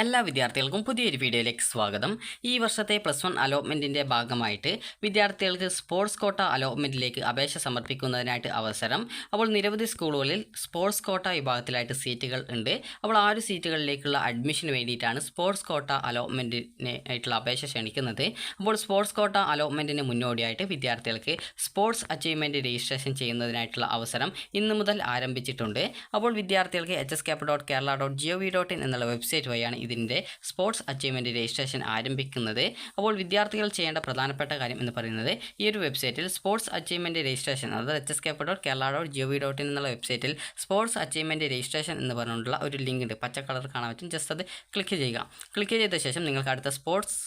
എല്ലാ വിദ്യാർത്ഥികൾക്കും പുതിയൊരു വീഡിയോയിലേക്ക് സ്വാഗതം. ഈ വർഷത്തെ പ്ലസ് വൺ അലോട്ട്മെന്റിന്റെ ഭാഗമായിട്ട് വിദ്യാർത്ഥികൾക്ക് സ്പോർട്സ് കോട്ട അലോട്ട്മെന്റിലേക്ക് അപേക്ഷ സമർപ്പിക്കുന്നതിനായിട്ട് അവസരം. അപ്പോൾ നിരവധി സ്കൂളുകളിൽ സ്പോർട്സ് കോട്ട വിഭാഗത്തിലായിട്ട് സീറ്റുകൾ ഉണ്ട്. അപ്പോൾ ആ ഒരു സീറ്റുകളിലേക്കുള്ള അഡ്മിഷന് വേണ്ടിയിട്ടാണ് സ്പോർട്സ് കോട്ട അലോട്ട്മെന്റിന് ആയിട്ടുള്ള അപേക്ഷ ക്ഷണിക്കുന്നത്. അപ്പോൾ സ്പോർട്സ് കോട്ട അലോട്ട്മെന്റിന് മുന്നോടിയായിട്ട് വിദ്യാർത്ഥികൾക്ക് സ്പോർട്സ് അച്ചീവ്മെന്റ് രജിസ്ട്രേഷൻ ചെയ്യുന്നതിനായിട്ടുള്ള അവസരം ഇന്ന് മുതൽ ആരംഭിച്ചിട്ടുണ്ട്. അപ്പോൾ വിദ്യാർത്ഥികൾക്ക് H S dot Kerala dot G O V dot in എന്നുള്ള വെബ്സൈറ്റ് വഴിയാണ് ഇതിന്റെ സ്പോർട്സ് അച്ചീവ്മെന്റ് രജിസ്ട്രേഷൻ ആരംഭിക്കുന്നത്. അപ്പോൾ വിദ്യാർത്ഥികൾ ചെയ്യേണ്ട പ്രധാനപ്പെട്ട കാര്യം എന്ന് പറയുന്നത് ഈ ഒരു വെബ്സൈറ്റിൽ സ്പോർട്സ് അച്ചീവ്മെന്റ് രജിസ്ട്രേഷൻ അതായത് H S cap dot Kerala dot G O V dot in എന്നുള്ള വെബ്സൈറ്റിൽ സ്പോർട്സ് അച്ചീവ്മെന്റ് രജിസ്ട്രേഷൻ എന്ന് പറഞ്ഞുകൊണ്ടുള്ള ഒരു ലിങ്ക് ഉണ്ട്. പച്ച കളർ കാണാൻ പറ്റും. ജസ്റ്റ് അത് ക്ലിക്ക് ചെയ്യുക. ക്ലിക്ക് ചെയ്ത ശേഷം നിങ്ങൾക്ക് അടുത്ത sports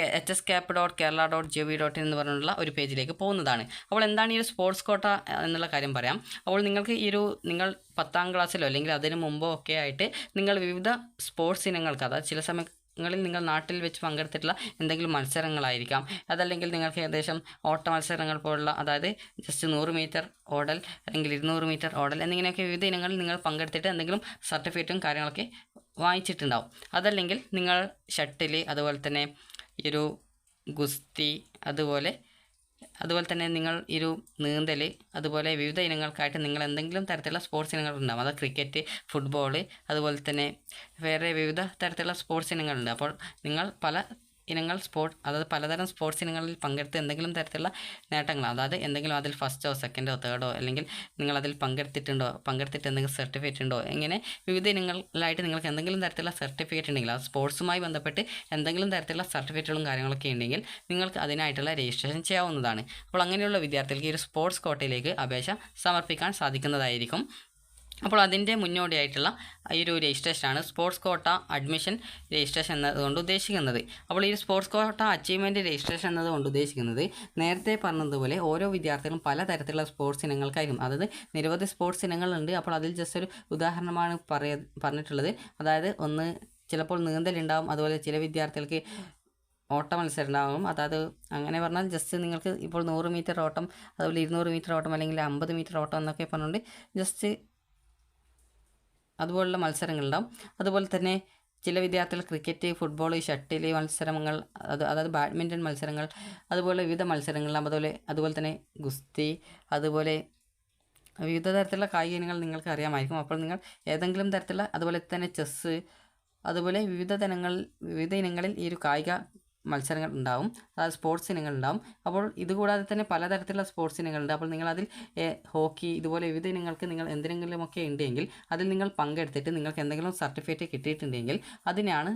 H S cap dot Kerala dot G V dot in എന്ന് പറഞ്ഞുള്ള ഒരു പേജിലേക്ക് പോകുന്നതാണ്. അപ്പോൾ എന്താണ് ഈ ഒരു സ്പോർട്സ് കോട്ട എന്നുള്ള കാര്യം പറയാം. അപ്പോൾ നിങ്ങൾക്ക് ഈ ഒരു നിങ്ങൾ പത്താം ക്ലാസ്സിലോ അല്ലെങ്കിൽ അതിന് മുമ്പോ ഒക്കെ ആയിട്ട് നിങ്ങൾ വിവിധ സ്പോർട്സ് ഇനങ്ങൾക്ക് അതായത് ചില സമയങ്ങളിൽ നിങ്ങൾ നാട്ടിൽ വെച്ച് പങ്കെടുത്തിട്ടുള്ള എന്തെങ്കിലും മത്സരങ്ങളായിരിക്കാം. അതല്ലെങ്കിൽ നിങ്ങൾക്ക് ഏകദേശം ഓട്ട മത്സരങ്ങൾ പോലുള്ള അതായത് ജസ്റ്റ് നൂറ് മീറ്റർ ഓടൽ അല്ലെങ്കിൽ ഇരുന്നൂറ് മീറ്റർ ഓടൽ എന്നിങ്ങനെയൊക്കെ വിവിധ ഇനങ്ങളിൽ നിങ്ങൾ പങ്കെടുത്തിട്ട് എന്തെങ്കിലും സർട്ടിഫിക്കറ്റും കാര്യങ്ങളൊക്കെ വാങ്ങിച്ചിട്ടുണ്ടാവും. അതല്ലെങ്കിൽ നിങ്ങൾ ഷട്ടിൽ അതുപോലെ തന്നെ ഈ ഒരു ഗുസ്തി അതുപോലെ അതുപോലെ തന്നെ നിങ്ങൾ ഈ ഒരു നീന്തൽ അതുപോലെ വിവിധ ഇനങ്ങൾക്കായിട്ട് നിങ്ങൾ എന്തെങ്കിലും തരത്തിലുള്ള സ്പോർട്സ് ഇനങ്ങൾ ഉണ്ടാവും. അത് ക്രിക്കറ്റ് ഫുട്ബോൾ അതുപോലെ തന്നെ വേറെ വിവിധ തരത്തിലുള്ള സ്പോർട്സ് ഇനങ്ങളുണ്ട് അപ്പോൾ നിങ്ങൾ പല ഇനങ്ങൾ സ്പോർട്സ് അതായത് പലതരം സ്പോർട്സ് ഇനങ്ങളിൽ പങ്കെടുത്ത് എന്തെങ്കിലും തരത്തിലുള്ള നേട്ടങ്ങൾ അതായത് എന്തെങ്കിലും അതിൽ ഫസ്റ്റോ സെക്കൻഡോ തേർഡോ അല്ലെങ്കിൽ നിങ്ങൾ അതിൽ പങ്കെടുത്തിട്ടുണ്ടോ പങ്കെടുത്തിട്ട് എന്തെങ്കിലും സർട്ടിഫിക്കറ്റ് ഉണ്ടോ ഇങ്ങനെ വിവിധ ഇനങ്ങളിലായിട്ട് നിങ്ങൾക്ക് എന്തെങ്കിലും തരത്തിലുള്ള സർട്ടിഫിക്കറ്റ് ഉണ്ടെങ്കിൽ അത് സ്പോർട്സുമായി ബന്ധപ്പെട്ട് എന്തെങ്കിലും തരത്തിലുള്ള സർട്ടിഫിക്കറ്റുകളും കാര്യങ്ങളൊക്കെ ഉണ്ടെങ്കിൽ നിങ്ങൾക്ക് അതിനായിട്ടുള്ള രജിസ്ട്രേഷൻ ചെയ്യാവുന്നതാണ്. അപ്പോൾ അങ്ങനെയുള്ള വിദ്യാർത്ഥികൾക്ക് ഈ ഒരു സ്പോർട്സ് കോട്ടയിലേക്ക് അപേക്ഷ സമർപ്പിക്കാൻ സാധിക്കുന്നതായിരിക്കും. അപ്പോൾ അതിന്റെ മുന്നോടിയായിട്ടുള്ള ഈ ഒരു രജിസ്ട്രേഷനാണ് സ്പോർട്സ് കോട്ട അഡ്മിഷൻ രജിസ്ട്രേഷൻ എന്നതുകൊണ്ട് ഉദ്ദേശിക്കുന്നത്. അപ്പോൾ ഈ സ്പോർട്സ് കോട്ട അച്ചീവ്മെന്റ് രജിസ്ട്രേഷൻ എന്നതുകൊണ്ട് ഉദ്ദേശിക്കുന്നത് നേരത്തെ പറഞ്ഞതുപോലെ ഓരോ വിദ്യാർത്ഥികളും പലതരത്തിലുള്ള സ്പോർട്സ് ഇനങ്ങൾക്കായിരിക്കും. അതായത് നിരവധി സ്പോർട്സ് ഇനങ്ങളുണ്ട്. അപ്പോൾ അതിൽ ജസ്റ്റ് ഒരു ഉദാഹരണമാണ് പറയ പറഞ്ഞിട്ടുള്ളത്. അതായത് ഒന്ന് ചിലപ്പോൾ നീന്തലുണ്ടാവും. അതുപോലെ ചില വിദ്യാർത്ഥികൾക്ക് ഓട്ട മത്സരം ഉണ്ടാകും അതായത് അങ്ങനെ പറഞ്ഞാൽ ജസ്റ്റ് നിങ്ങൾക്ക് ഇപ്പോൾ നൂറ് മീറ്റർ ഓട്ടം അതുപോലെ ഇരുന്നൂറ് മീറ്റർ ഓട്ടം അല്ലെങ്കിൽ അമ്പത് മീറ്റർ ഓട്ടം എന്നൊക്കെ പറഞ്ഞുകൊണ്ട് ജസ്റ്റ് അതുപോലുള്ള മത്സരങ്ങളുണ്ടാവും. അതുപോലെ തന്നെ ചില വിദ്യാർത്ഥികൾ ക്രിക്കറ്റ് ഫുട്ബോൾ ഷട്ടിൽ മത്സരങ്ങൾ അത് അതായത് ബാഡ്മിന്റൺ മത്സരങ്ങൾ അതുപോലെ വിവിധ മത്സരങ്ങൾ അതുപോലെ അതുപോലെ തന്നെ ഗുസ്തി അതുപോലെ വിവിധ തരത്തിലുള്ള കായിക ഇനങ്ങൾ നിങ്ങൾക്ക് അറിയാമായിരിക്കും. അപ്പോൾ നിങ്ങൾ ഏതെങ്കിലും തരത്തിലുള്ള അതുപോലെ തന്നെ ചെസ്സ് അതുപോലെ വിവിധ തരങ്ങൾ വിവിധ ഇനങ്ങളിൽ ഈ ഒരു കായിക മത്സരങ്ങൾ ഉണ്ടാവും അതായത് സ്പോർട്സ് ഇനങ്ങൾ ഉണ്ടാവും അപ്പോൾ ഇതുകൂടാതെ തന്നെ പലതരത്തിലുള്ള സ്പോർട്സ് ഇനങ്ങളുണ്ട്. അപ്പോൾ നിങ്ങൾ അതിൽ ഹോക്കി ഇതുപോലെ വിവിധ ഇനങ്ങൾക്ക് നിങ്ങൾ എന്തെങ്കിലുമൊക്കെ ഉണ്ടെങ്കിൽ അതിൽ നിങ്ങൾ പങ്കെടുത്തിട്ട് നിങ്ങൾക്ക് എന്തെങ്കിലും സർട്ടിഫിക്കറ്റ് കിട്ടിയിട്ടുണ്ടെങ്കിൽ അതിനാണ്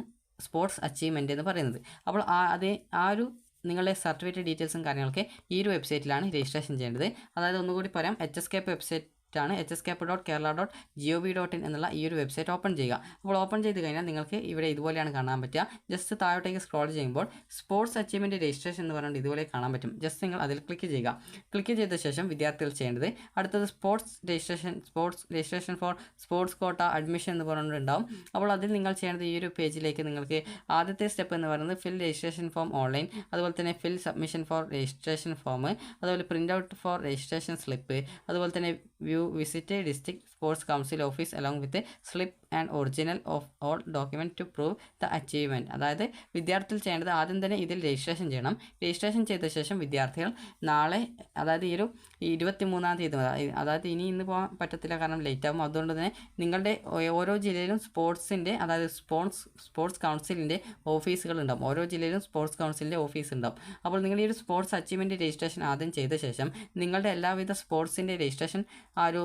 സ്പോർട്സ് അച്ചീവ്മെന്റ് എന്ന് പറയുന്നത്. അപ്പോൾ ആ അതേ ആ ഒരു നിങ്ങളുടെ സർട്ടിഫിക്കറ്റ് ഡീറ്റെയിൽസും കാര്യങ്ങളൊക്കെ ഈ ഒരു വെബ്സൈറ്റിലാണ് രജിസ്ട്രേഷൻ ചെയ്യേണ്ടത്. അതായത് ഒന്നുകൂടി പറയാം എച്ച് എസ് കെ വെബ്സൈറ്റ് ആണ് H S cap dot Kerala dot G O V dot in എന്നുള്ള ഈ ഒരു വെബ്സൈറ്റ് ഓപ്പൺ ചെയ്യുക. അപ്പോൾ ഓപ്പൺ ചെയ്ത് കഴിഞ്ഞാൽ നിങ്ങൾക്ക് ഇവിടെ ഇതുപോലെയാണ് കാണാൻ പറ്റുക. ജസ്റ്റ് താഴോട്ടേക്ക് സ്ക്രോൾ ചെയ്യുമ്പോൾ സ്പോർട്സ് അച്ചീവ്മെന്റ് രജിസ്ട്രേഷൻ എന്ന് പറഞ്ഞിട്ട് ഇതുപോലെ കാണാൻ പറ്റും. ജസ്റ്റ് നിങ്ങൾ അതിൽ ക്ലിക്ക് ചെയ്യുക. ക്ലിക്ക് ചെയ്ത ശേഷം വിദ്യാർത്ഥികൾ ചെയ്യേണ്ടത് അടുത്തത് sports registration sports registration for sports quota admission എന്ന് പറഞ്ഞിട്ട് ഉണ്ടാവും. അപ്പോൾ അതിൽ നിങ്ങൾ ചെയ്യേണ്ടത് ഈ ഒരു പേജിലേക്ക് നിങ്ങൾക്ക് ആദ്യത്തെ സ്റ്റെപ്പ് എന്ന് പറയുന്നത് ഫിൽ രജിസ്ട്രേഷൻ ഫോം ഓൺലൈൻ അതുപോലെ തന്നെ fill submission for registration form അതുപോലെ print out for registration slip അതുപോലെ തന്നെ view visited district sports council office along with slip and original of all document to prove the achievement അതായത് വിദ്യാർത്ഥികൾ ചെയ്യേണ്ടത് ആദ്യം തന്നെ ഇതിൽ രജിസ്ട്രേഷൻ ചെയ്യണം. രജിസ്ട്രേഷൻ ചെയ്ത ശേഷം വിദ്യാർത്ഥികൾ നാളെ അതായത് ഈ ഒരു ഇരുപത്തി മൂന്നാം തീയതി അതായത് ഇനി ഇന്ന് പോകാൻ പറ്റത്തില്ല കാരണം ലേറ്റ് ആകും അതുകൊണ്ട് തന്നെ നിങ്ങളുടെ ഓരോ ജില്ലയിലും സ്പോർട്സിന്റെ അതായത് സ്പോർട്സ് സ്പോർട്സ് കൗൺസിലിന്റെ ഓഫീസുകൾ ഉണ്ടാവും. ഓരോ ജില്ലയിലും സ്പോർട്സ് കൗൺസിലിന്റെ ഓഫീസ് ഉണ്ടാവും. അപ്പോൾ നിങ്ങൾ ഈ ഒരു സ്പോർട്സ് അച്ചീവ്മെന്റ് രജിസ്ട്രേഷൻ ആദ്യം ചെയ്ത ശേഷം നിങ്ങളുടെ എല്ലാവിധ സ്പോർട്സിന്റെ രജിസ്ട്രേഷൻ ആ ഒരു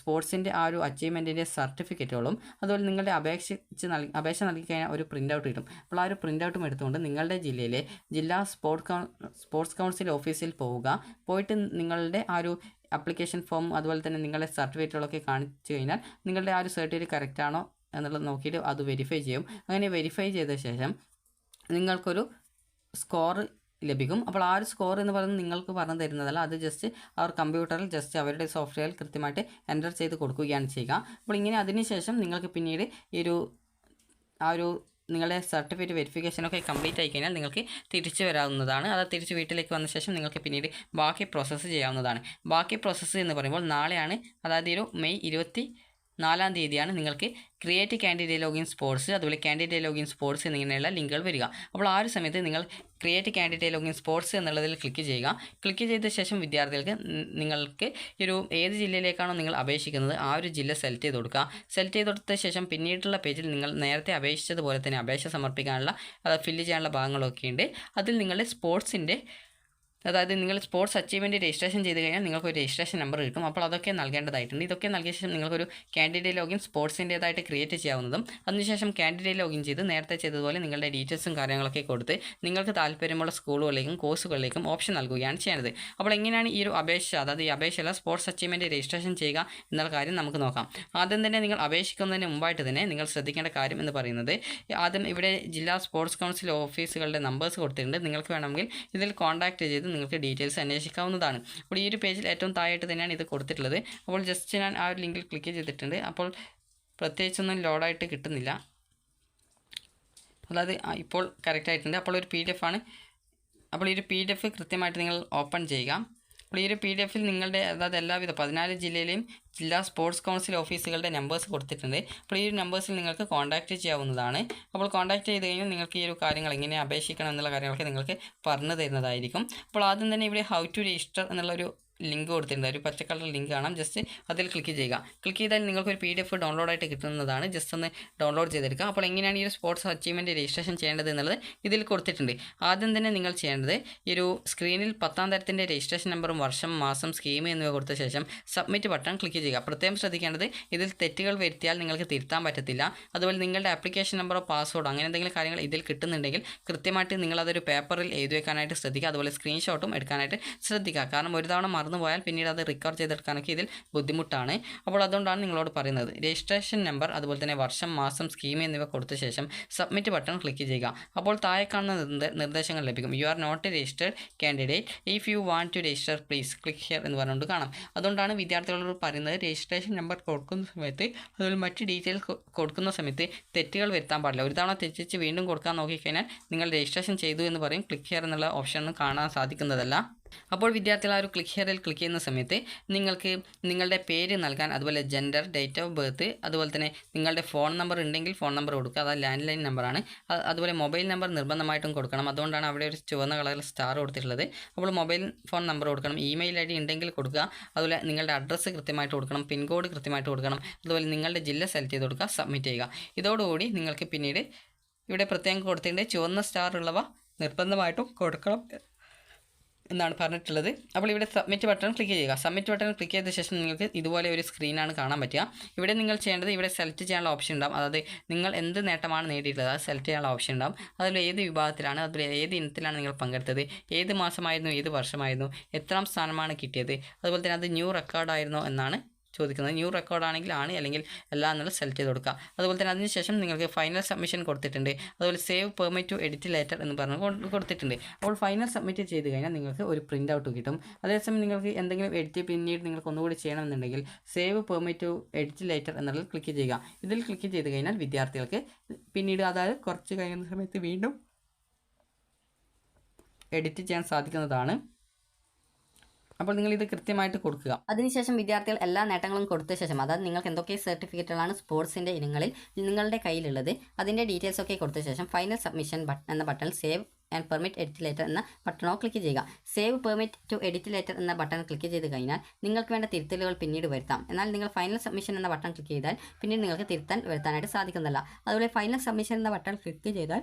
സ്പോർട്സിന്റെ ആ ഒരു അച്ചീവ്മെന്റിന്റെ സർട്ടിഫിക്കറ്റുകളും അതുപോലെ നിങ്ങളുടെ അപേക്ഷിച്ച് നൽകി അപേക്ഷ നൽകി കഴിഞ്ഞാൽ ഒരു പ്രിന്റ് ഔട്ട് കിട്ടും. അപ്പോൾ ആ ഒരു പ്രിന്റ് ഔട്ടും എടുത്തുകൊണ്ട് നിങ്ങളുടെ ജില്ലയിലെ ജില്ലാ സ്പോർട്സ് സ്പോർട്സ് കൗൺസിൽ ഓഫീസിൽ പോവുക. പോയിട്ട് നിങ്ങളുടെ ആ ഒരു അപ്ലിക്കേഷൻ ഫോം അതുപോലെ തന്നെ നിങ്ങളുടെ സർട്ടിഫിക്കറ്റുകളൊക്കെ കാണിച്ചു കഴിഞ്ഞാൽ നിങ്ങളുടെ ആ ഒരു സർട്ടിഫിക്കറ്റ് കറക്റ്റ് ആണോ എന്നുള്ളത് നോക്കിയിട്ട് അത് വെരിഫൈ ചെയ്യും. അങ്ങനെ വെരിഫൈ ചെയ്ത ശേഷം നിങ്ങൾക്കൊരു സ്കോർ ലഭിക്കും. അപ്പോൾ ആ ഒരു സ്കോർ എന്ന് പറയുന്നത് നിങ്ങൾക്ക് പറഞ്ഞു തരുന്നതല്ല. അത് ജസ്റ്റ് അവർ കമ്പ്യൂട്ടറിൽ ജസ്റ്റ് അവരുടെ സോഫ്റ്റ്വെയറിൽ കൃത്യമായിട്ട് എന്റർ ചെയ്ത് കൊടുക്കുകയാണ് ചെയ്യുക. അപ്പോൾ ഇങ്ങനെ അതിനുശേഷം നിങ്ങൾക്ക് പിന്നീട് ഈ ഒരു ആ ഒരു നിങ്ങളുടെ സർട്ടിഫിക്കറ്റ് വെരിഫിക്കേഷനൊക്കെ കംപ്ലീറ്റ് ആയി കഴിഞ്ഞാൽ നിങ്ങൾക്ക് തിരിച്ചു വരാവുന്നതാണ്. അത് തിരിച്ച് വീട്ടിലേക്ക് വന്ന ശേഷം നിങ്ങൾക്ക് പിന്നീട് ബാക്കി പ്രോസസ്സ് ചെയ്യാവുന്നതാണ്. ബാക്കി പ്രോസസ്സ് എന്ന് പറയുമ്പോൾ നാളെയാണ് അതായത് ഒരു മെയ് ഇരുപത്തി നാലാം തീയതിയാണ് നിങ്ങൾക്ക് ക്രിയേറ്റ് കാൻഡിഡേറ്റ് ലോഗിൻ സ്പോർട്സ് അതുപോലെ കാൻഡിഡേറ്റ് ലോഗിൻ സ്പോർട്സ് എന്നിങ്ങനെയുള്ള ലിങ്കുകൾ വരിക. അപ്പോൾ ആ ഒരു സമയത്ത് നിങ്ങൾ ക്രിയേറ്റ് കാൻഡിഡേറ്റ് ലോഗിൻ സ്പോർട്സ് എന്നുള്ളതിൽ ക്ലിക്ക് ചെയ്യുക. ക്ലിക്ക് ചെയ്ത ശേഷം വിദ്യാർത്ഥികൾക്ക് നിങ്ങൾക്ക് ഒരു ഏത് ജില്ലയിലേക്കാണോ നിങ്ങൾ അപേക്ഷിക്കുന്നത് ആ ഒരു ജില്ല സെലക്ട് ചെയ്ത് കൊടുക്കുക. സെലക്ട് ചെയ്ത് കൊടുത്ത ശേഷം പിന്നീടുള്ള പേജിൽ നിങ്ങൾ നേരത്തെ അപേക്ഷിച്ചതുപോലെ തന്നെ അപേക്ഷ സമർപ്പിക്കാനുള്ള അത് ഫില്ല് ചെയ്യാനുള്ള ഭാഗങ്ങളൊക്കെ ഉണ്ട്. അതിൽ നിങ്ങളുടെ സ്പോർട്സിന്റെ അതായത് നിങ്ങൾ സ്പോർട്സ് അച്ചീവ്മെന്റ് രജിസ്ട്രേഷൻ ചെയ്ത് കഴിഞ്ഞാൽ നിങ്ങൾക്ക് ഒരു രജിസ്ട്രേഷൻ നമ്പർ കിട്ടും. അപ്പോൾ അതൊക്കെ നൽകേണ്ടതായിട്ടുണ്ട്. ഇതൊക്കെ നൽകിയ ശേഷം നിങ്ങൾക്കൊരു കാൻഡിഡേറ്റ് ലോഗിൻ സ്പോർട്സിന്റേതായിട്ട് ക്രിയേറ്റ് ചെയ്യാവുന്നതും അതിനുശേഷം കാൻഡിഡേറ്റ് ലോഗിൻ ചെയ്ത് നേരത്തെ ചെയ്തതുപോലെ നിങ്ങളുടെ ഡീറ്റെയിൽസും കാര്യങ്ങളൊക്കെ കൊടുത്ത് നിങ്ങൾക്ക് താല്പര്യമുള്ള സ്കൂളുകളിലേക്കും കോഴ്സുകളിലേക്കും ഓപ്ഷൻ നൽകുകയാണ് ചെയ്യുന്നത് അപ്പോൾ എങ്ങനെയാണ് ഈ ഒരു അപേക്ഷ അതായത് ഈ അപേക്ഷയല്ല സ്പോർട്സ് അച്ചീവ്മെന്റ് രജിസ്ട്രേഷൻ ചെയ്യുക എന്നുള്ള കാര്യം നമുക്ക് നോക്കാം. ആദ്യം തന്നെ നിങ്ങൾ അപേക്ഷിക്കുന്നതിന് മുമ്പായിട്ട് തന്നെ നിങ്ങൾ ശ്രദ്ധിക്കേണ്ട കാര്യം എന്ന് പറയുന്നത് ആദ്യം ഇവിടെ ജില്ലാ സ്പോർട്സ് കൗൺസിൽ ഓഫീസുകളുടെ നമ്പേഴ്സ് കൊടുത്തിട്ടുണ്ട്. നിങ്ങൾക്ക് വേണമെങ്കിൽ ഇതിൽ കോൺടാക്റ്റ് ചെയ്ത് നിങ്ങൾക്ക് ഡീറ്റെയിൽസ് അന്വേഷിക്കാവുന്നതാണ്. അപ്പോൾ ഈ ഒരു പേജിൽ ഏറ്റവും താഴെയായിട്ട് തന്നെയാണ് ഇത് കൊടുത്തിട്ടുള്ളത്. അപ്പോൾ ജസ്റ്റ് ഞാൻ ആ ഒരു ലിങ്കിൽ ക്ലിക്ക് ചെയ്തിട്ടുണ്ട്. അപ്പോൾ പ്രത്യേകിച്ചൊന്നും ലോഡായിട്ട് കിട്ടുന്നില്ല. അതായത് ഇപ്പോൾ കറക്റ്റ് ആയിട്ടുണ്ട്. അപ്പോൾ ഒരു പി ഡി എഫ് ആണ്. അപ്പോൾ ഈ ഒരു പി ഡി എഫ് കൃത്യമായിട്ട് നിങ്ങൾ ഓപ്പൺ ചെയ്യുക. അപ്പോൾ ഈ ഒരു പി ഡി എഫിൽ നിങ്ങളുടെ അതായത് എല്ലാവിധ പതിനാല് ജില്ലയിലെയും ജില്ലാ സ്പോർട്സ് കൗൺസിൽ ഓഫീസുകളുടെ നമ്പേഴ്സ് കൊടുത്തിട്ടുണ്ട്. അപ്പോൾ ഈ ഒരു നമ്പേഴ്സിൽ നിങ്ങൾക്ക് കോൺടാക്റ്റ് ചെയ്യാവുന്നതാണ്. അപ്പോൾ കോൺടാക്റ്റ് ചെയ്ത് കഴിഞ്ഞാൽ നിങ്ങൾക്ക് ഈ ഒരു കാര്യങ്ങൾ എങ്ങനെ അപേക്ഷിക്കണം എന്നുള്ള കാര്യങ്ങളൊക്കെ നിങ്ങൾക്ക് പറഞ്ഞു തരുന്നതായിരിക്കും. അപ്പോൾ ആദ്യം തന്നെ ഇവിടെ ഹൗ ടു രജിസ്റ്റർ എന്നുള്ളൊരു ലിങ്ക് കൊടുത്തിട്ടുണ്ട്. ഒരു പച്ച കളർ ലിങ്ക് കാണാം. ജസ്റ്റ് അതിൽ ക്ലിക്ക് ചെയ്യുക. ക്ലിക്ക് ചെയ്താൽ നിങ്ങൾക്ക് ഒരു പി ഡി എഫ് ഡൗൺലോഡായിട്ട് കിട്ടുന്നതാണ്. ജസ്റ്റ് ഒന്ന് ഡൗൺലോഡ് ചെയ്തെടുക്കുക. അപ്പോൾ എങ്ങനെയാണ് ഈ ഒരു സ്പോർട്സ് അച്ചീവ്മെന്റ് രജിസ്ട്രേഷൻ ചെയ്യേണ്ടത് എന്നുള്ളത് ഇതിൽ കൊടുത്തിട്ടുണ്ട്. ആദ്യം തന്നെ നിങ്ങൾ ചെയ്യേണ്ടത് ഈ ഒരു സ്ക്രീനിൽ പത്താം തരത്തിന്റെ രജിസ്ട്രേഷൻ നമ്പറും വർഷം മാസം സ്കീം എന്നിവ കൊടുത്ത ശേഷം സബ്മിറ്റ് ബട്ടൺ ക്ലിക്ക് ചെയ്യുക. പ്രത്യേകം ശ്രദ്ധിക്കേണ്ടത് ഇതിൽ തെറ്റുകൾ വരുത്തിയാൽ നിങ്ങൾക്ക് തിരുത്താൻ പറ്റത്തില്ല. അതുപോലെ നിങ്ങളുടെ ആപ്ലിക്കേഷൻ നമ്പറോ പാസ്വേഡോ അങ്ങനെ എന്തെങ്കിലും കാര്യങ്ങൾ ഇതിൽ കിട്ടുന്നുണ്ടെങ്കിൽ കൃത്യമായിട്ട് നിങ്ങളതൊരു പേപ്പറിൽ എഴുതി വെക്കാനായിട്ട് ശ്രദ്ധിക്കുക. അതുപോലെ സ്ക്രീൻഷോട്ടും എടുക്കാനായിട്ട് ശ്രദ്ധിക്കുക. കാരണം ഒരു തവണ മറന്നു പോയാൽ പിന്നീട് അത് റിക്കവർ ചെയ്തെടുക്കാനൊക്കെ ഇതിൽ ബുദ്ധിമുട്ടാണ്. അപ്പോൾ അതുകൊണ്ടാണ് നിങ്ങളോട് പറയുന്നത്. രജിസ്ട്രേഷൻ നമ്പർ അതുപോലെ തന്നെ വർഷം മാസം സ്കീം എന്നിവ കൊടുത്ത ശേഷം സബ്മിറ്റ് ബട്ടൺ ക്ലിക്ക് ചെയ്യുക. അപ്പോൾ താഴെ കാണുന്ന നിർദ്ദേശങ്ങൾ ലഭിക്കും. You are not registered candidate if you want to register please click here എന്ന് പറഞ്ഞുകൊണ്ട് കാണാം. അതുകൊണ്ടാണ് വിദ്യാർത്ഥികളോട് പറയുന്നത് രജിസ്ട്രേഷൻ നമ്പർ കൊടുക്കുന്ന സമയത്ത് അതുപോലെ മറ്റ് ഡീറ്റെയിൽസ് കൊടുക്കുന്ന സമയത്ത് തെറ്റുകൾ വരുത്താൻ പാടില്ല. ഒരു തവണ തെറ്റിച്ച് വീണ്ടും കൊടുക്കാൻ നോക്കിക്കഴിഞ്ഞാൽ നിങ്ങൾ രജിസ്ട്രേഷൻ ചെയ്തു എന്ന് പറയും. ക്ലിക്ക് ഹിയർ എന്നുള്ള ഓപ്ഷൻ കാണാൻ സാധിക്കുന്നതല്ല. അപ്പോൾ വിദ്യാർത്ഥികൾ ആ ഒരു ക്ലിക്ക് ഹിയറിൽ ക്ലിക്ക് ചെയ്യുന്ന സമയത്ത് നിങ്ങൾക്ക് നിങ്ങളുടെ പേര് നൽകാൻ അതുപോലെ ജെൻഡർ ഡേറ്റ് ഓഫ് ബർത്ത് അതുപോലെ തന്നെ നിങ്ങളുടെ ഫോൺ നമ്പർ ഉണ്ടെങ്കിൽ ഫോൺ നമ്പർ കൊടുക്കുക. അത് ലാൻഡ് ലൈൻ നമ്പറാണ് അതുപോലെ മൊബൈൽ നമ്പർ നിർബന്ധമായിട്ടും കൊടുക്കണം. അതുകൊണ്ടാണ് അവിടെ ഒരു ചുവന്ന കളറിൽ സ്റ്റാർ കൊടുത്തിട്ടുള്ളത്. അപ്പോൾ മൊബൈൽ ഫോൺ നമ്പർ കൊടുക്കണം. ഇമെയിൽ ഐ ഡി ഉണ്ടെങ്കിൽ കൊടുക്കുക. അതുപോലെ നിങ്ങളുടെ അഡ്രസ്സ് കൃത്യമായിട്ട് കൊടുക്കണം. പിൻകോഡ് കൃത്യമായിട്ട് കൊടുക്കണം. അതുപോലെ നിങ്ങളുടെ ജില്ല സെലക്ട് ചെയ്ത് കൊടുക്കുക. സബ്മിറ്റ് ചെയ്യുക. ഇതോടുകൂടി നിങ്ങൾക്ക് പിന്നീട് ഇവിടെ പ്രത്യേകം കൊടുത്തിട്ടുണ്ട്. ചുവന്ന സ്റ്റാർ ഉള്ളവ നിർബന്ധമായിട്ടും കൊടുക്കണം. എന്നാണ് പറഞ്ഞിട്ടുള്ളത്. അപ്പോൾ ഇവിടെ സബ്മിറ്റ് ബട്ടൺ ക്ലിക്ക് ചെയ്യുക. സബ്മിറ്റ് ബട്ടൺ ക്ലിക്ക് ചെയ്ത ശേഷം നിങ്ങൾക്ക് ഇതുപോലെ ഒരു സ്ക്രീനാണ് കാണാൻ പറ്റുക. ഇവിടെ നിങ്ങൾ ചെയ്യേണ്ടത് ഇവിടെ സെലക്ട് ചെയ്യാനുള്ള ഓപ്ഷൻ ഉണ്ടാകും അതായത് നിങ്ങൾ എന്ത് നേട്ടമാണ് നേടിയിട്ടുള്ളത് അത് സെലക്ട് ചെയ്യാനുള്ള ഓപ്ഷൻ ഉണ്ടാകും അതിൽ ഏത് വിഭാഗത്തിലാണ് അതിൽ ഏത് ഇനത്തിലാണ് നിങ്ങൾ പങ്കെടുത്തത് ഏത് മാസമായിരുന്നു ഏത് വർഷമായിരുന്നു എത്രാം സ്ഥാനമാണ് കിട്ടിയത് അതുപോലെ തന്നെ അത് ന്യൂ റെക്കോർഡായിരുന്നോ എന്നാണ് ചോദിക്കുന്നത്. ന്യൂ റെക്കോർഡ് ആണെങ്കിൽ ആണ് അല്ലെങ്കിൽ എല്ലാം എന്നുള്ളത് സെലക്ട് ചെയ്ത് കൊടുക്കുക. അതുപോലെ തന്നെ അതിനുശേഷം നിങ്ങൾക്ക് ഫൈനൽ സബ്മിഷൻ കൊടുത്തിട്ടുണ്ട്. അതുപോലെ save permit to edit later എന്ന് പറഞ്ഞ് കൊടുത്തിട്ടുണ്ട്. അപ്പോൾ ഫൈനൽ സബ്മിറ്റ് ചെയ്ത് കഴിഞ്ഞാൽ നിങ്ങൾക്ക് ഒരു പ്രിന്റ് ഔട്ട് കിട്ടും. അതേസമയം നിങ്ങൾക്ക് എന്തെങ്കിലും എഡിറ്റ് പിന്നീട് നിങ്ങൾക്ക് ഒന്നുകൂടി ചെയ്യണമെന്നുണ്ടെങ്കിൽ save permit to edit later എന്നുള്ളത് ക്ലിക്ക് ചെയ്യുക. ഇതിൽ ക്ലിക്ക് ചെയ്ത് കഴിഞ്ഞാൽ വിദ്യാർത്ഥികൾക്ക് പിന്നീട് അതായത് കുറച്ച് കഴിയുന്ന സമയത്ത് വീണ്ടും എഡിറ്റ് ചെയ്യാൻ സാധിക്കുന്നതാണ്. അപ്പോൾ നിങ്ങൾ ഇത് കൃത്യമായിട്ട് കൊടുക്കുക. അതിനുശേഷം വിദ്യാർത്ഥികൾ എല്ലാ നേട്ടങ്ങളും കൊടുത്ത ശേഷം അതായത് നിങ്ങൾക്ക് എന്തൊക്കെ സർട്ടിഫിക്കറ്റുകളാണ് സ്പോർട്സിന്റെ ഇനങ്ങളിൽ നിങ്ങളുടെ കയ്യിലുള്ളത് അതിന്റെ ഡീറ്റെയിൽസ് ഒക്കെ കൊടുത്ത ശേഷം ഫൈനൽ സബ്മിഷൻ ബട്ടൺ എന്ന button save and permit edit later എന്ന ബട്ടണോ ക്ലിക്ക് ചെയ്യുക. Save permit to edit later എന്ന ബട്ടൺ ക്ലിക്ക് ചെയ്ത് കഴിഞ്ഞാൽ നിങ്ങൾക്ക് വേണ്ട തിരുത്തലുകൾ പിന്നീട് വരുത്താം. എന്നാൽ നിങ്ങൾ ഫൈനൽ സബ്മിഷൻ എന്ന ബട്ടൺ ക്ലിക്ക് ചെയ്താൽ പിന്നീട് നിങ്ങൾക്ക് തിരുത്താൻ വരുത്താനായിട്ട് സാധിക്കുന്നില്ല അതുപോലെ ഫൈനൽ സബ്മിഷൻ എന്ന ബട്ടൺ ക്ലിക്ക് ചെയ്താൽ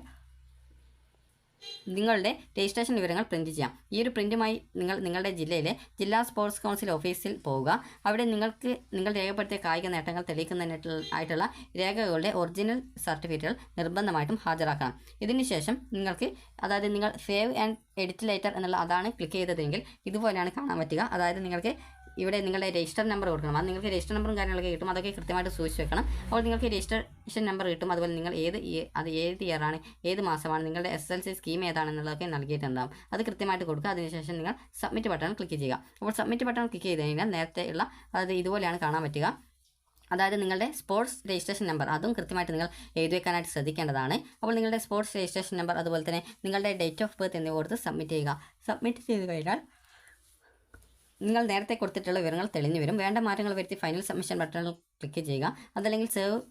നിങ്ങളുടെ രജിസ്ട്രേഷൻ വിവരങ്ങൾ പ്രിന്റ് ചെയ്യാം. ഈ ഒരു പ്രിന്റുമായി നിങ്ങൾ നിങ്ങളുടെ ജില്ലയിലെ ജില്ലാ സ്പോർട്സ് കൗൺസിൽ ഓഫീസിൽ പോവുക. അവിടെ നിങ്ങൾക്ക് നിങ്ങൾ രേഖപ്പെടുത്തിയ കായിക നേട്ടങ്ങൾ തെളിയിക്കുന്നതിനായിട്ടുള്ള രേഖകളുടെ ഒറിജിനൽ സർട്ടിഫിക്കറ്റുകൾ നിർബന്ധമായിട്ടും ഹാജരാക്കണം. ഇതിനുശേഷം നിങ്ങൾക്ക് അതായത് നിങ്ങൾ സേവ് ആൻഡ് എഡിറ്റ് ലേറ്റർ എന്നുള്ള അതാണ് ക്ലിക്ക് ചെയ്തതെങ്കിൽ ഇതുപോലെയാണ് കാണാൻ പറ്റുക. അതായത് നിങ്ങൾക്ക് ഇവിടെ നിങ്ങളുടെ രജിസ്റ്റർ നമ്പർ കൊടുക്കണം. അത് നിങ്ങൾക്ക് രജിസ്റ്റർ നമ്പറും കാര്യങ്ങളൊക്കെ കിട്ടും. അതൊക്കെ കൃത്യമായിട്ട് സൂക്ഷിച്ച് വെക്കണം. അപ്പോൾ നിങ്ങൾക്ക് രജിസ്ട്രേഷൻ നമ്പർ കിട്ടും. അതുപോലെ നിങ്ങൾ ഏത് അത് ഏത് ഇയറാണ് ഏത് മാസമാണ് നിങ്ങളുടെ എസ് എൽ സി സ്കീം ഏതാണെന്നുള്ളതൊക്കെ നൽകിയിട്ടുണ്ടാകും അത് കൃത്യമായിട്ട് കൊടുക്കുക. അതിനുശേഷം നിങ്ങൾ സബ്മിറ്റ് ബട്ടൺ ക്ലിക്ക് ചെയ്യുക. അപ്പോൾ സബ്മിറ്റ് ബട്ടൺ ക്ലിക്ക് ചെയ്ത് കഴിഞ്ഞാൽ നേരത്തെ ഉള്ള അതായത് ഇതുപോലെയാണ് കാണാൻ പറ്റുക. അതായത് നിങ്ങളുടെ സ്പോർട്സ് രജിസ്ട്രേഷൻ നമ്പർ അതും കൃത്യമായിട്ട് നിങ്ങൾ എഴുതി വെക്കാനായിട്ട് ശ്രദ്ധിക്കേണ്ടതാണ്. അപ്പോൾ നിങ്ങളുടെ സ്പോർട്സ് രജിസ്ട്രേഷൻ നമ്പർ അതുപോലെ തന്നെ നിങ്ങളുടെ ഡേറ്റ് ഓഫ് ബർത്ത് എന്നിവ കൊടുത്ത് സബ്മിറ്റ് ചെയ്യുക. സബ്മിറ്റ് ചെയ്ത് കഴിഞ്ഞാൽ നിങ്ങൾ നേരത്തെ കൊടുത്തിട്ടുള്ള വിവരങ്ങൾ തെളിഞ്ഞു വരും. വേണ്ട മാറ്റങ്ങൾ വരുത്തി ഫൈനൽ സബ്മിഷൻ ബട്ടണിൽ ക്ലിക്ക് ചെയ്യുക. അതല്ലെങ്കിൽ save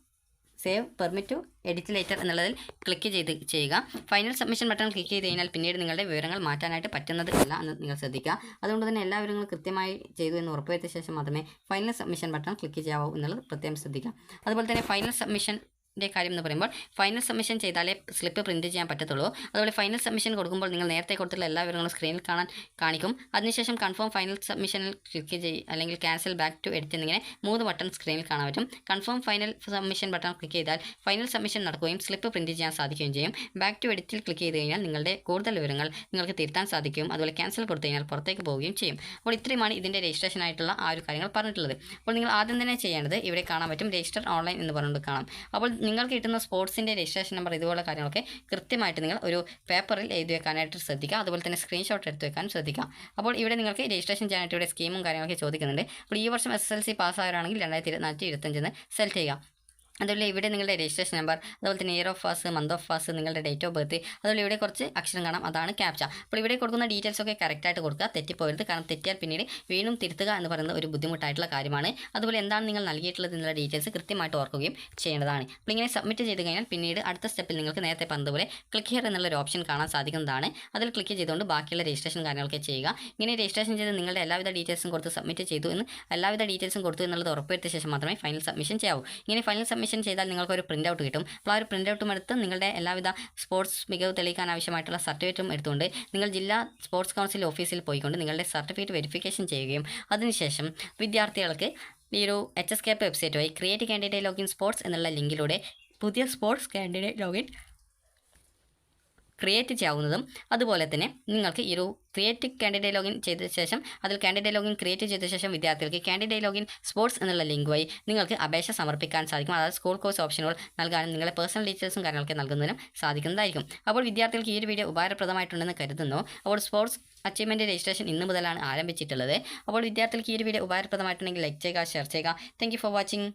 save permit to edit later എന്നുള്ളതിൽ ക്ലിക്ക് ചെയ്ത് ചെയ്യുക. ഫൈനൽ സബ്മിഷൻ ബട്ടൺ ക്ലിക്ക് ചെയ്ത് കഴിഞ്ഞാൽ പിന്നീട് നിങ്ങളുടെ വിവരങ്ങൾ മാറ്റാനായിട്ട് പറ്റുന്നത് അല്ല എന്ന് നിങ്ങൾ ശ്രദ്ധിക്കുക. അതുകൊണ്ട് തന്നെ എല്ലാ വിവരങ്ങളും കൃത്യമായി ചെയ്തു എന്ന് ഉറപ്പുവരുത്തിയ ശേഷം മാത്രമേ ഫൈനൽ സബ്മിഷൻ ബട്ടൺ ക്ലിക്ക് ചെയ്യാവൂ എന്നുള്ളത് പ്രത്യേകം ശ്രദ്ധിക്കുക. അതുപോലെ തന്നെ ഫൈനൽ സബ്മിഷൻ ന്റെ കാര്യം എന്ന് പറയുമ്പോൾ ഫൈനൽ സബ്മിഷൻ ചെയ്താലേ സ്ലിപ്പ് പ്രിന്റ് ചെയ്യാൻ പറ്റത്തുള്ളൂ. അതുപോലെ ഫൈനൽ സബ്മിഷൻ കൊടുക്കുമ്പോൾ നിങ്ങൾ നേരത്തെ കൊടുത്തുള്ള എല്ലാ വിവരങ്ങളും സ്ക്രീനിൽ കാണാൻ കാണിക്കും. അതിനുശേഷം കൺഫേം ഫൈനൽ സബ്മിഷനിൽ ക്ലിക്ക് ചെയ്യും അല്ലെങ്കിൽ ക്യാൻസൽ ബാക്ക് ടു എഡിറ്റ് എന്നിങ്ങനെ മൂന്ന് ബട്ടൺ സ്ക്രീനിൽ കാണാൻ പറ്റും. Confirm final submission button click ചെയ്താൽ ഫൈനൽ സബ്മിഷൻ നടക്കുകയും സ്ലിപ്പ് പ്രിന്റ് ചെയ്യാൻ സാധിക്കുകയും ചെയ്യും. ബാക്ക് ടു എഡിറ്റിൽ ക്ലിക്ക് ചെയ്ത് കഴിഞ്ഞാൽ നിങ്ങളുടെ കൂടുതൽ വിവരങ്ങൾ നിങ്ങൾക്ക് തിരുത്താൻ സാധിക്കും. അതുപോലെ ക്യാൻസൽ കൊടുത്തു കഴിഞ്ഞാൽ പുറത്തേക്ക് പോവുകയും ചെയ്യും. അപ്പോൾ ഇത്രയുമാണ് ഇതിന്റെ രജിസ്ട്രേഷൻ ആയിട്ടുള്ള ആ ഒരു കാര്യങ്ങൾ പറഞ്ഞിട്ടുള്ളത്. അപ്പോൾ നിങ്ങൾ ആദ്യം തന്നെ ചെയ്യേണ്ടത് ഇവിടെ കാണാൻ പറ്റും രജിസ്റ്റർ ഓൺലൈൻ എന്ന് പറഞ്ഞുകൊണ്ട് കാണാം. അപ്പോൾ നിങ്ങൾക്ക് കിട്ടുന്ന സ്പോർട്സിന്റെ രജിസ്ട്രേഷൻ നമ്പർ ഇതുപോലെ കാര്യങ്ങളൊക്കെ കൃത്യമായിട്ട് നിങ്ങൾ ഒരു പേപ്പറിൽ എഴുതി വെക്കാനായിട്ട് ശ്രദ്ധിക്കുക. അതുപോലെ തന്നെ സ്ക്രീൻഷോട്ട് എടുത്ത് വെക്കാൻ ശ്രദ്ധിക്കുക. അപ്പോൾ ഇവിടെ നിങ്ങൾക്ക് രജിസ്ട്രേഷൻ ചെയ്യാനായിട്ട് ഇവിടെ സ്കീമും കാര്യങ്ങളൊക്കെ ചോദിക്കുന്നുണ്ട്. അപ്പോൾ ഈ വർഷം എസ് എസ് എൽ സി പാസ്സായവരാണെങ്കിൽ രണ്ടായിരത്തി ഇരുപത്തിനാല് ഇരുപത്തഞ്ചിന് സെലക്ട് ചെയ്യുക. അതുപോലെ ഇവിടെ നിങ്ങളുടെ രജിസ്ട്രേഷൻ നമ്പർ അതുപോലെ തന്നെ year of pass month of pass നിങ്ങളുടെ ഡേറ്റ് ഓഫ് ബർത്ത് അതുപോലെ ഇവിടെ കുറച്ച് അക്ഷരം കാണാം. അതാണ് ക്യാപ്ച അപ്പോൾ ഇവിടെ കൊടുക്കുന്ന ഡീറ്റെയിൽസ് ഒക്കെ കറക്റ്റായിട്ട് കൊടുക്കുക. തെറ്റിപ്പോകരുത് കാരണം തെറ്റിയാൽ പിന്നീട് വീണ്ടും തിരുത്തുക എന്ന് പറയുന്നത് ഒരു ബുദ്ധിമുട്ടായിട്ടുള്ള കാര്യമാണ്. അതുപോലെ എന്താണ് നിങ്ങൾ നൽകിയിട്ടുള്ളത് എന്നുള്ള ഡീറ്റെയിൽസ് കൃത്യമായിട്ട് ഓർക്കുകയും ചെയ്യേണ്ടതാണ്. അപ്പോൾ ഇങ്ങനെ സബ്മിറ്റ് ചെയ്ത് കഴിഞ്ഞാൽ പിന്നീട് അടുത്ത സ്റ്റെപ്പിൽ നിങ്ങൾക്ക് നേരത്തെ പറഞ്ഞതുപോലെ ക്ലിക്ക് ഹിയർ എന്നുള്ളൊരു ഓപ്ഷൻ കാണാൻ സാധിക്കുന്നതാണ്. അതിൽ ക്ലിക്ക് ചെയ്തുകൊണ്ട് ബാക്കിയുള്ള രജിസ്ട്രേഷൻ കാര്യങ്ങളൊക്കെ ചെയ്യുക. ഇങ്ങനെ രജിസ്ട്രേഷൻ ചെയ്ത് നിങ്ങളുടെ എല്ലാവിധ ഡീറ്റെയിൽസും കൊടുത്ത് സബ്മിറ്റ് ചെയ്തു എന്ന് എല്ലാവിധ ഡീറ്റെയിൽസും കൊടുത്തു എന്നുള്ളത് ഉറപ്പുവരുത്തിയ ശേഷം മാത്രമേ ഫൈനൽ സബ്മിഷൻ ചെയ്യാവൂ. ഇങ്ങനെ ഫൈനൽ സബ്മിഷൻ ചെയ്താൽ നിങ്ങൾക്ക് ഒരു പ്രിന്റ് ഔട്ട് കിട്ടും. അപ്പോൾ ആ ഒരു പ്രിന്റ് ഔട്ടും എടുത്ത് നിങ്ങളുടെ എല്ലാവിധ സ്പോർട്സ് മികവ് തെളിയിക്കാൻ ആവശ്യമായിട്ടുള്ള സർട്ടിഫിക്കറ്റും എടുത്തുകൊണ്ട് നിങ്ങൾ ജില്ലാ സ്പോർട്സ് കൗൺസിൽ ഓഫീസിൽ പോയിക്കൊണ്ട് നിങ്ങളുടെ സർട്ടിഫിക്കറ്റ് വെരിഫിക്കേഷൻ ചെയ്യുകയും അതിനുശേഷം വിദ്യാർത്ഥികൾക്ക് ഈ ഒരു എച്ച് എസ് കെ വെബ്സൈറ്റ് വഴി ക്രിയേറ്റ് കാൻഡിഡേറ്റ് ലോഗിൻ സ്പോർട്സ് എന്നുള്ള ലിങ്കിലൂടെ പുതിയ സ്പോർട്സ് കാൻഡിഡേറ്റ് ലോഗിൻ ക്രിയേറ്റ് ചെയ്യാവുന്നതും അതുപോലെ തന്നെ നിങ്ങൾക്ക് ഈ ഒരു ക്രിയേറ്റ് കാൻഡിഡേറ്റ് ലോഗിൻ ചെയ്ത ശേഷം അതിൽ കാൻഡിഡേറ്റ് ലോഗിൻ ക്രിയേറ്റ് ചെയ്ത ശേഷം വിദ്യാർത്ഥികൾക്ക് കാൻഡിഡേറ്റ് ലോഗിൻ സ്പോർട്സ് എന്നുള്ള ലിങ്ക് വഴി നിങ്ങൾക്ക് അപേക്ഷ സമർപ്പിക്കാൻ സാധിക്കും. അതായത് സ്കൂൾ കോഴ്സ് ഓപ്ഷനുകൾ നൽകാനും നിങ്ങളെ പേഴ്സണൽ ഡീറ്റെയിൽസും കാര്യങ്ങളൊക്കെ നൽകുന്നതിനും സാധിക്കുന്നതായിരിക്കും. അപ്പോൾ വിദ്യാർത്ഥികൾക്ക് ഈ ഒരു വീഡിയോ ഉപകാരപ്രദമായിട്ടുണ്ടെന്ന് കരുതുന്നു. അപ്പോൾ സ്പോർട്സ് അച്ചീവ്മെന്റ് രജിസ്ട്രേഷൻ ഇന്ന് മുതലാണ് ആരംഭിച്ചിട്ടുള്ളത്. അപ്പോൾ വിദ്യാർത്ഥികൾക്ക് ഈ ഒരു വീഡിയോ ഉപകാരപ്രദമായിട്ടുണ്ടെങ്കിൽ ലൈക്ക് ചെയ്യുക ഷെയർ ചെയ്യുക. Thank for watching